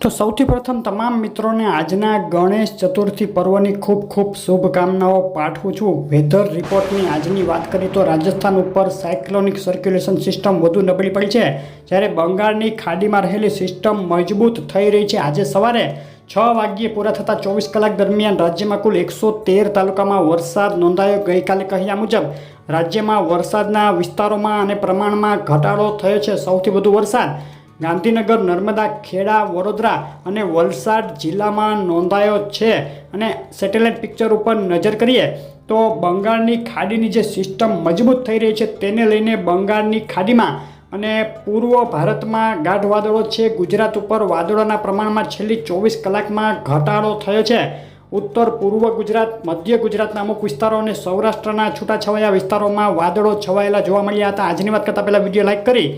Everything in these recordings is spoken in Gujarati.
તો સૌથી પ્રથમ તમામ મિત્રોને આજના ગણેશ ચતુર્થી પર્વની ખૂબ ખૂબ શુભકામનાઓ પાઠવું છું. વેધર રિપોર્ટની આજની વાત કરીએ તો રાજસ્થાન ઉપર સાયક્લોનિક સર્ક્યુલેશન સિસ્ટમ વધુ નબળી પડી છે. જ્યારે બંગાળની ખાડીમાં રહેલી સિસ્ટમ મજબૂત થઈ રહી છે. આજે સવારે છ વાગ્યે પૂરા થતા ચોવીસ કલાક દરમિયાન રાજ્યમાં કુલ એકસો તેર તાલુકામાં વરસાદ નોંધાયો. ગઈકાલે કહ્યા મુજબ રાજ્યમાં વરસાદના વિસ્તારોમાં અને પ્રમાણમાં ઘટાડો થયો છે. સૌથી વધુ વરસાદ ગાંધીનગર, નર્મદા, ખેડા, વડોદરા અને વલસાડ જિલ્લામાં નોંધાયો છે. અને સેટેલાઇટ પિક્ચર ઉપર નજર કરીએ તો બંગાળની ખાડીની જે સિસ્ટમ મજબૂત થઈ રહી છે તેને લઈને બંગાળની ખાડીમાં અને પૂર્વ ભારતમાં ગાઢ વાદળો છે. ગુજરાત ઉપર વાદળોના પ્રમાણમાં છેલ્લી ચોવીસ કલાકમાં ઘટાડો થયો છે. ઉત્તર, પૂર્વ ગુજરાત, મધ્ય ગુજરાતના અમુક વિસ્તારો અને સૌરાષ્ટ્રના છૂટાછવાયા વિસ્તારોમાં વાદળો છવાયેલા જોવા મળ્યા હતા. આજની વાત કરતાં પહેલાં વીડિયો લાઇક કરી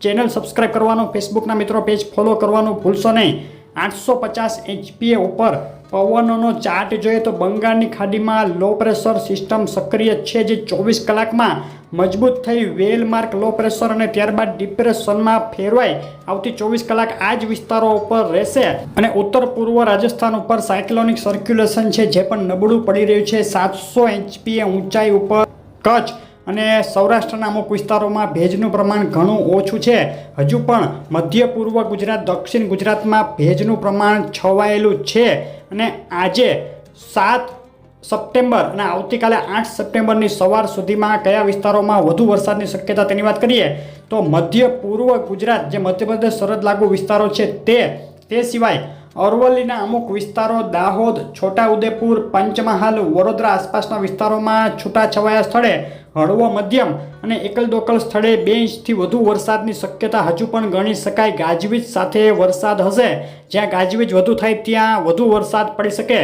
ચેનલ સબસ્ક્રાઈબ કરવાનું, ફેસબુકના મિત્રો પેજ ફોલો કરવાનું ભૂલશો નહીં. આઠસો પચાસ એચપીએ ઉપર પવનોનો ચાર્ટ જોઈએ તો બંગાળની ખાડીમાં લો પ્રેશર સિસ્ટમ સક્રિય છે જે ચોવીસ કલાકમાં મજબૂત થઈ વેલ માર્ક, લો પ્રેશર અને ત્યારબાદ ડિપ્રેશનમાં ફેરવાય. આવતી ચોવીસ કલાક આ જ વિસ્તારો ઉપર રહેશે. અને ઉત્તર પૂર્વ રાજસ્થાન ઉપર સાયક્લોનિક સર્ક્યુલેશન છે જે પણ નબળું પડી રહ્યું છે. સાતસો એચપીએ ઊંચાઈ ઉપર કચ્છ અને સૌરાષ્ટ્રના અમુક વિસ્તારોમાં ભેજનું પ્રમાણ ઘણું ઓછું છે. હજુ પણ મધ્ય પૂર્વ ગુજરાત, દક્ષિણ ગુજરાતમાં ભેજનું પ્રમાણ છવાયેલું છે. અને આજે સાત સપ્ટેમ્બર અને આવતીકાલે આઠ સપ્ટેમ્બરની સવાર સુધીમાં કયા વિસ્તારોમાં વધુ વરસાદની શક્યતા તેની વાત કરીએ? તો મધ્ય પૂર્વ ગુજરાત, જે મધ્યપ્રદેશ સરહદ લાગુ વિસ્તારો છે તે તે સિવાય અરવલ્લીના અમુક વિસ્તારો દાહોદ, છોટાઉદેપુર, પંચમહાલ, વડોદરા આસપાસના વિસ્તારોમાં છૂટાછવાયા સ્થળે હળવો મધ્યમ અને એકલ દોકલ સ્થળે બે ઇંચથી વધુ વરસાદની શક્યતા હજુ પણ ગણી શકાય. ગાજવીજ સાથે વરસાદ હશે. જ્યાં ગાજવીજ વધુ થાય ત્યાં વધુ વરસાદ પડી શકે.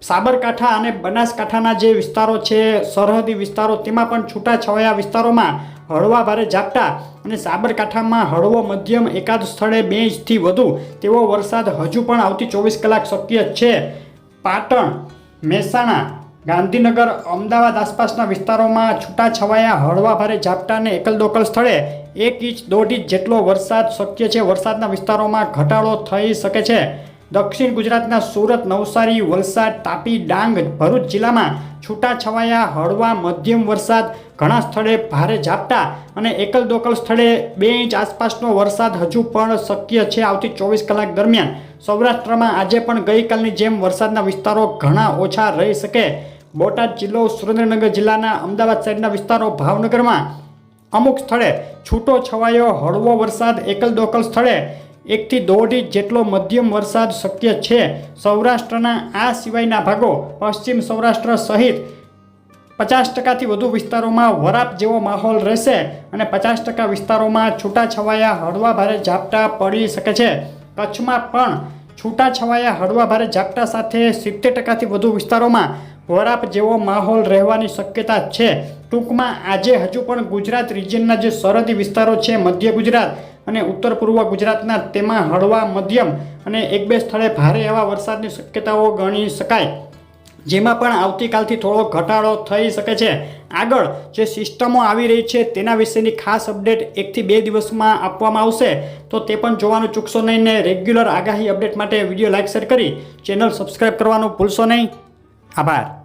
સાબરકાંઠા અને બનાસકાંઠાના જે વિસ્તારો છે, સરહદી વિસ્તારો, તેમાં પણ છૂટાછવાયા વિસ્તારોમાં હળવા ભારે ઝાપટા અને સાબરકાંઠામાં હળવો મધ્યમ એકાદ સ્થળે બે ઇંચથી વધુ તેવો વરસાદ હજુ પણ આવતી ચોવીસ કલાક શક્ય છે. પાટણ, મહેસાણા, ગાંધીનગર, અમદાવાદ આસપાસના વિસ્તારોમાં છૂટાછવાયા હળવા ભારે ઝાપટાને એકલ દોકલ સ્થળે એક ઇંચ દોઢ ઇંચ જેટલો વરસાદ શક્ય છે. વરસાદના વિસ્તારોમાં ઘટાડો થઈ શકે છે. દક્ષિણ ગુજરાતના સુરત, નવસારી, વલસાડ, તાપી, ડાંગ, ભરૂચ જિલ્લામાં છૂટાછવાયા હળવા મધ્યમ વરસાદ. ઘણા સ્થળે ભારે ઝાપટા અને એકલ દોકલ સ્થળે બે ઇંચ આસપાસનો વરસાદ હજુ પણ શક્ય છે આવતી ચોવીસ કલાક દરમિયાન. સૌરાષ્ટ્રમાં આજે પણ ગઈકાલની જેમ વરસાદના વિસ્તારો ઘણા ઓછા રહી શકે. બોટાદ જિલ્લો, સુરેન્દ્રનગર જિલ્લાના અમદાવાદ સાઈડના વિસ્તારો ભાવનગરમાં અમુક સ્થળે છૂટો છવાયો હળવો વરસાદ એકલ દોકલ સ્થળે એકથી દોઢ ઇંચ જેટલો મધ્યમ વરસાદ શક્ય છે. સૌરાષ્ટ્રના આ સિવાયના ભાગો પશ્ચિમ સૌરાષ્ટ્ર સહિત પચાસ ટકાથી વધુ વિસ્તારોમાં વરાપ જેવો માહોલ રહેશે અને પચાસ ટકા વિસ્તારોમાં છૂટાછવાયા હળવા ભારે ઝાપટા પડી શકે છે. કચ્છમાં પણ છૂટાછવાયા હળવા ભારે ઝાપટા સાથે સિત્તેર ટકાથી વધુ વિસ્તારોમાં વરાપ જેવો માહોલ રહેવાની શક્યતા છે. ટૂંકમાં આજે હજુ પણ ગુજરાત રિજિયનના જે સરહદી વિસ્તારો છે, મધ્ય ગુજરાત અને ઉત્તર પૂર્વ ગુજરાતના તેમાં હળવા મધ્યમ અને એક બે સ્થળે ભારે એવા વરસાદની શક્યતાઓ ગણી શકાય. જેમાં પણ આવતીકાલથી થોડો ઘટાડો થઈ શકે છે. આગળ જે સિસ્ટમો આવી રહી છે તેના વિશેની ખાસ અપડેટ એકથી બે દિવસમાં આપવામાં આવશે. તો તે પણ જોવાનું ચૂકશો નહીં ને રેગ્યુલર આગાહી અપડેટ માટે વીડિયો લાઇક શેર કરી ચેનલ સબસ્ક્રાઈબ કરવાનું ભૂલશો નહીં. આભાર.